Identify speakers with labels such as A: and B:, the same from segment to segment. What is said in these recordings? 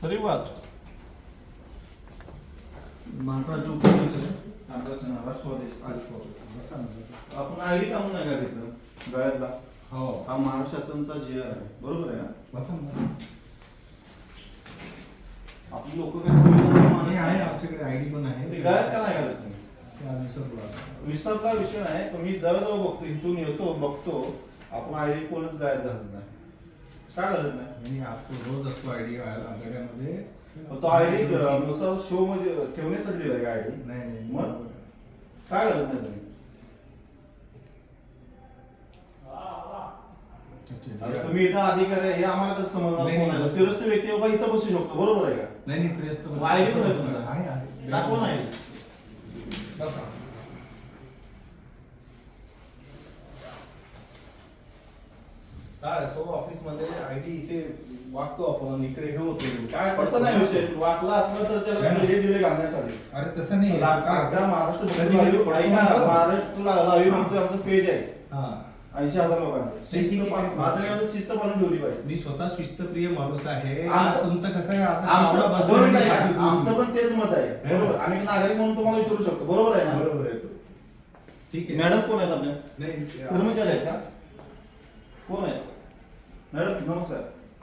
A: सरी वाद महाराष्ट्र उपाध्यक्ष काँग्रेस राष्ट्रवादी अजित पवार आपण आयडी काढून नाही का तिथं गळ्यातला.
B: हो.
A: हा महाराष्ट्र शासनचा जी आर आहे. बरोबर आहे ना?
B: बसा ना.
A: आपली लोक काय
B: हे आहे. आमच्याकडे आयडी पण आहे.
A: ते गळ्यात का नाही घालत तुम्ही?
B: ते आम्ही आता.
A: विसरता विषय नाही. तुम्ही जवळजवळ बघतो. इथून येतो बघतो. आपण आयडी कोणच गायब घालत नाही. काय घालत नाही?
B: आणि असतो रोज असतो आयडी आमच्याकडे
A: मग तो आयडी नुसार शो मध्ये ठेवण्यासाठी दिलाय का आयडी
B: नाही नाही.
A: मग? काय घालत नाही तुम्ही आता तुम्ही इथं अधिकारी आहे, हे आम्हाला कसं समजणार
B: नाही,
A: कोण
B: नाही.
A: आहे? फिरस्ती व्यक्ती बाबा इथं बसू शकतो बरोबर आहे का?
B: नाही नाही तर
A: मग ID पण आहे
B: आहे.
A: दाखवा नाही
B: बसा. काय तो ऑफिसमध्ये आयडी इथे वागतो आपण इकडे हे होतो.
A: काय तसं नाही विषय. वाकला असलं तर त्याला. हे दिले घालण्यासाठी.
B: अरे तसं नाही.
A: ला- अख्खा महाराष्ट्र
B: कधी
A: लाईव्ह-
B: कधी पडतो
A: ऐका,
B: ना.
A: महाराष्ट्र लाईव्ह म्हणतोय आमचं पेज आहे.
B: हा.
A: ऐंशी हजार लोकांचं. माझं काय शिस्त पालन ठेवली पाहिजे.
B: मी स्वतः शिस्तप्रिय माणूस आहे. तुमचं कसं आहे?
A: आमचं पण तेच मत आहे? बरोबर. आम्ही नागरिक म्हणून तुम्हाला विचारू शकतो. बरोबर आहे ना?
B: बरोबर आहे. तो ठीक आहे.
A: मॅडम कोण आहेत आपल्या?
B: नाही
A: कर्मचारी आहेत का? कोण आहेत मॅडम नमस्कार.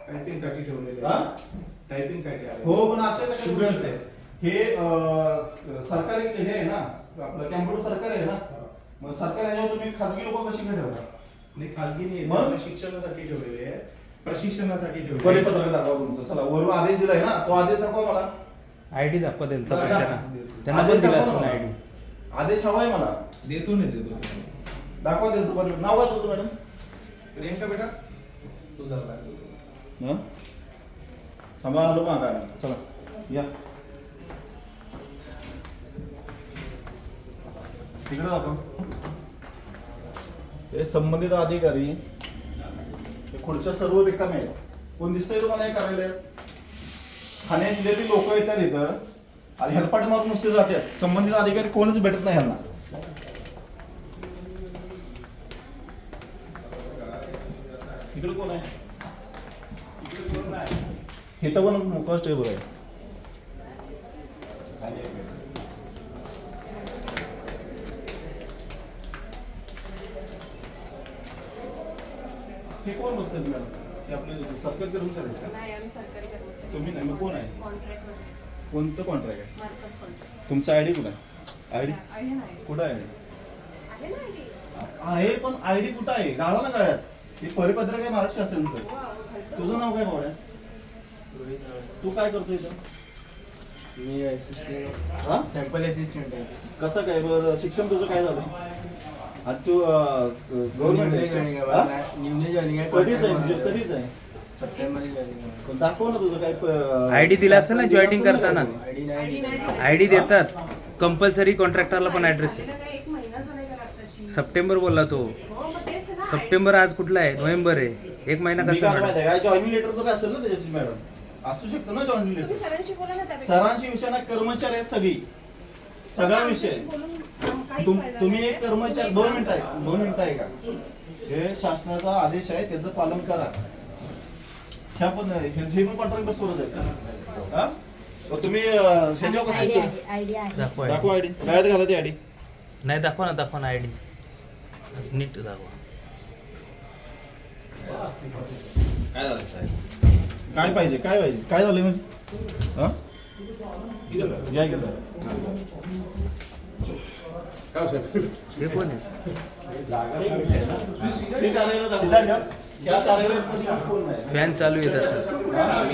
B: टायपिंगसाठी ठेवलेले
A: हा?
B: टायपिंगसाठी आले.
A: हो पण असे कसे
B: Students आहेत.
A: हे अं, सरकारी हे आहे ना? आपलं कॅम्प्युटर सरकारी आहे ना?
B: हा.
A: मग सरकारी ह्याच्यावर तुम्ही खासगी लोक कशी काय ठेवता?
B: नाही खाजगी नाही.
A: मग?
B: शिक्षणासाठी ठेवलेले आहे प्रशिक्षणासाठी ठेवलेले
A: परिपत्रक दाखवा तुमचं. चला वरून आदेश दिलाय ना? तो आदेश दाखवा मला.
C: आयडी दाखवा त्यांचा पण
A: दाखवा.
C: त्यांना त्यांना
A: आदेश
C: पण दिला
A: दाखवा
C: असेल
A: मला.
C: आयडी
A: आदेश हवाय मला.
B: देतो नाही देतो.
A: दाखवा त्यांचं परिपत्रक नाव काय तुझं मॅडम?
B: प्रियंका बेटा
A: थांबा आलो मागा चला या. तिकडे आपण हे संबंधित अधिकारी खुर्च्या सर्व रिकामे आहेत. कोण दिसतंय तुम्हाला हे कार्यालयात ठाणे जिल्ह्यातील लोक येतात इथं. आणि हेलपाट मारून नुसते जातात. संबंधित अधिकारी कोणच भेटत नाही ह्यांना. इकडे कोण आहे? इथं पण मोकळाच टेबल आहे. हे कोण बसतात मॅडम? हे आपले सरकारी कर्मचारी आहेत का?
D: नाही आम्ही सरकारी कर्मचारी.
A: तुम्ही नाही, मग कोण आहे?
D: कॉन्ट्रॅक्ट
A: कोणतं कॉन्ट्रॅक्ट आहे?
D: मार्कस कॉन्ट्रॅक्ट
A: तुमचा आयडी कुठं आहे? आयडी
D: आहे ना ID?
A: कुठं आहे?
D: आहे ना ID?
A: आहे पण आयडी कुठं आहे? गाळा ना गळ्यात. हे परिपत्रक आहे महाराष्ट्र शासनचं. तुझं नाव काय भावड्या तू काय करतो इथं?
E: मी असिस्टंट
A: हा?
E: सॅम्पल असिस्टंट आहे.
A: कसं काय? बरं शिक्षण तुझं काय झालं? आणि तू गव्हर्नमेंट
E: न्यूली जॉईनिंग आहे न्यूली जॉईनिंग आहे
A: कधीच आहे म्हणजे कधीच आहे.
E: सप्टेंबर जॉईनिंग
A: दाखव ना तुझं काय
C: आयडी दिला असेल ना जॉईनिंग करताना?
E: आयडी नाही.
C: आयडी देतात. कंपल्सरी कॉन्ट्रॅक्टरला पण ऍड्रेस आहे.
D: झालेलं काय एक महिना झालाय त्याला आत्ताशी.
C: सप्टेंबर बोलला तो.
D: हो
C: सप्टेंबर आज कुठला आहे? नोव्हेंबर आहे. एक महिना
A: मी
C: कसा
A: काय माहिती काय जॉईनिंग लेटर तर असेल ना त्याच्याची मॅडम असू शकतं ना जॉईनिंग
D: तुम्ही
A: लेटर
D: सरांशी बोला ना त्यापेक्षा.
A: सरांची विषय ना कर्मचारी आहेत सगळी. सगळा विषय
D: आमच्याशी बोलून आम- काहीच
A: तुम-
D: फायदा
A: तुम्ही
D: नाही.
A: एक कर्मचारी दोन मिनिटं आहे. दोन मिनिटं आहे का हे शासनाचा आदेश आहे त्याचं पालन करा. ह्या पण हे हे पण कॉन्ट्रॅक्ट बसवरच आहे हा? मग तुम्ही अं, ह्याच्यावर कसं
C: दाखवा
A: दाखवा
C: आयडी
A: गळ्यात घाला ती आयडी
C: नाही दाखवा ना दाखवा ना आयडी नीट दाखवा.
A: काय पाहिजे? काय पाहिजे? काय झालं म्हणजे? हा? या इकडं.
C: हे कोण आहे?
A: हे कार्यालय दाखवा. या. कार्यालयात कोण नाही.
C: फॅन चालू आहे तसं.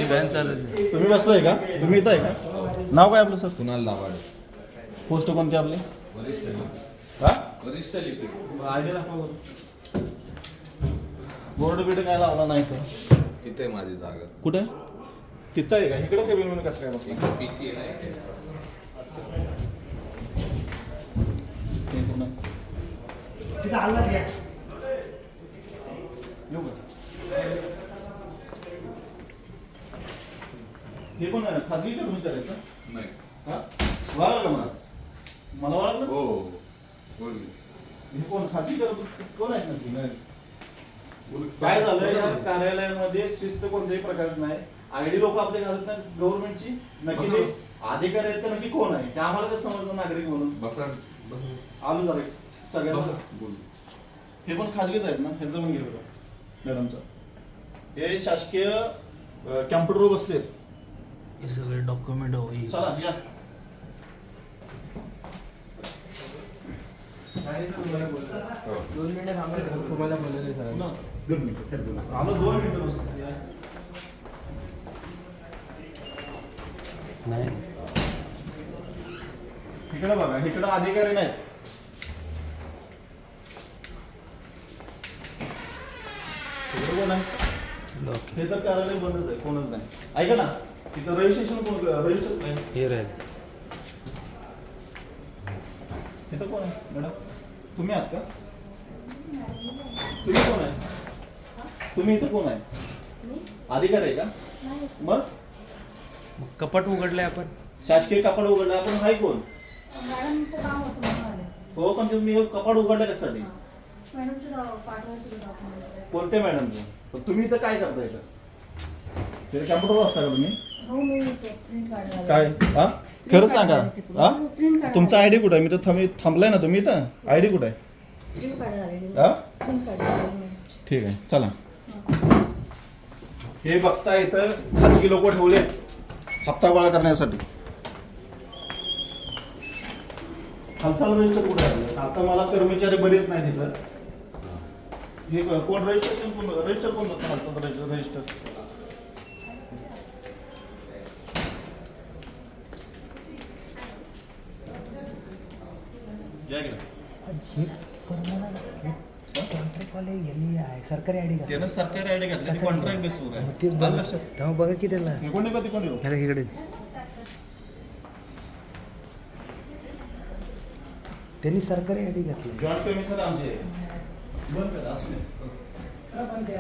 C: फॅन चालू आहे.
A: तुम्ही बसलाय का? तुम्ही इथं आहे का? नाव काय आपलं सर?
F: कुणाल दाभाडे.
A: पोस्ट कोणती आपली?
F: वरिष्ठ लिपिक
A: हा?
F: वरिष्ठ लिपिक
A: आयडी दाखवा बरं. बोर्ड बिर्ड काय लावला नाही तर
F: तिथे माझी जागा.
A: कुठे? तिथं आहे का? इकडे केबिनमध्ये कसं काय बसला?
F: पी सी आहे
A: ते पुन्हा. येऊ का? हे पण आहे, खाजगी कर्मचारी आहेत का
F: नाही.
A: हा? का मला? मला ओळखलं
F: हो. बोल.
A: हे कोण? खाजगी कर्मचारी? कोण आहेत ना? काय झालं या कार्यालयामध्ये शिस्त कोणत्याही प्रकारची नाही. आयडी लोक आपले घालत नाही गव्हर्नमेंटची नक्की ते अधिकारी आहेत तर नक्की कोण आहे? ते आम्हाला कसं समजतं नागरिक म्हणून?
F: बसा
A: आलो जरा सगळ्यांना
F: बोल.
A: हे पण खाजगीच आहेत ना? ह्यांचं पण घेऊ मॅडमचं. हे शासकीय कॅम्प्युटरवर बसलेत.
C: हे सगळे डॉक्युमेंट होईल
A: चला या.
E: दोन मिनिटं थांबा सर. तुम्हाला बोलले सर
A: आलो दोन मिनिटं
C: नाही
A: इकडे बघा इकडे अधिकारी नाहीत इकडे कोण आहे हे तर कार्यालय बंदच आहे कोणच नाही. ऐका ना तिथं रजिस्ट्रेशन कोण रजिस्टर
C: हे राहील.
A: तिथं कोण आहे? मॅडम तुम्ही आहात का? तुम्ही कोण आहे? तुम्ही इथं कोण आहे? अधिकारी आहे का? मग?
C: कपाट उघडलंय आपण.
A: शासकीय कपाट उघडलं आपण हाय कोण? हो पण तुम्ही कपाट उघडलं कशासाठी? कोणत्या मॅडमचं? पण तुम्ही इथं काय करता इथं? तिथे कॅम्प्युटरवर असता का तुम्ही?
D: हो मी प्रिंट काढायला
A: काय? हा? खरं सांगा. हा?
D: प्रिंट
A: तुमचा आयडी कुठं आहे? मी तर थांबी थांबलाय ना तुम्ही इथं. आयडी कुठं आहे?
D: प्रिंट
A: हा?
D: प्रिंट
A: ठीक आहे चला. हे. बघता इथं खाजगी लोक ठेवले हप्ता गोळा करण्यासाठी. हालचाल रजिस्टर कुठे आहे? आता मला कर्मचारी बरेच नाही तिथं हे कोण? रजिस्ट्रेशन कोण? रजिस्टर कोण होतं हालचाल रजिस्टर
G: कॉन्ट्रॅक्टवाले यांनी आहे सरकारी आयडी का
A: त्यानं सरकारी आयडी घातली कॉन्ट्रॅक्ट बेसवर आहे.
G: तेच
A: आलं लक्षात?
G: तेव्हा बघा की त्याला.
A: हे
C: ह्याला इकडे.
G: त्यांनी सरकारी आयडी घातली.
A: जॉईंट कमिशनर आमचे. बंद करा असू दे.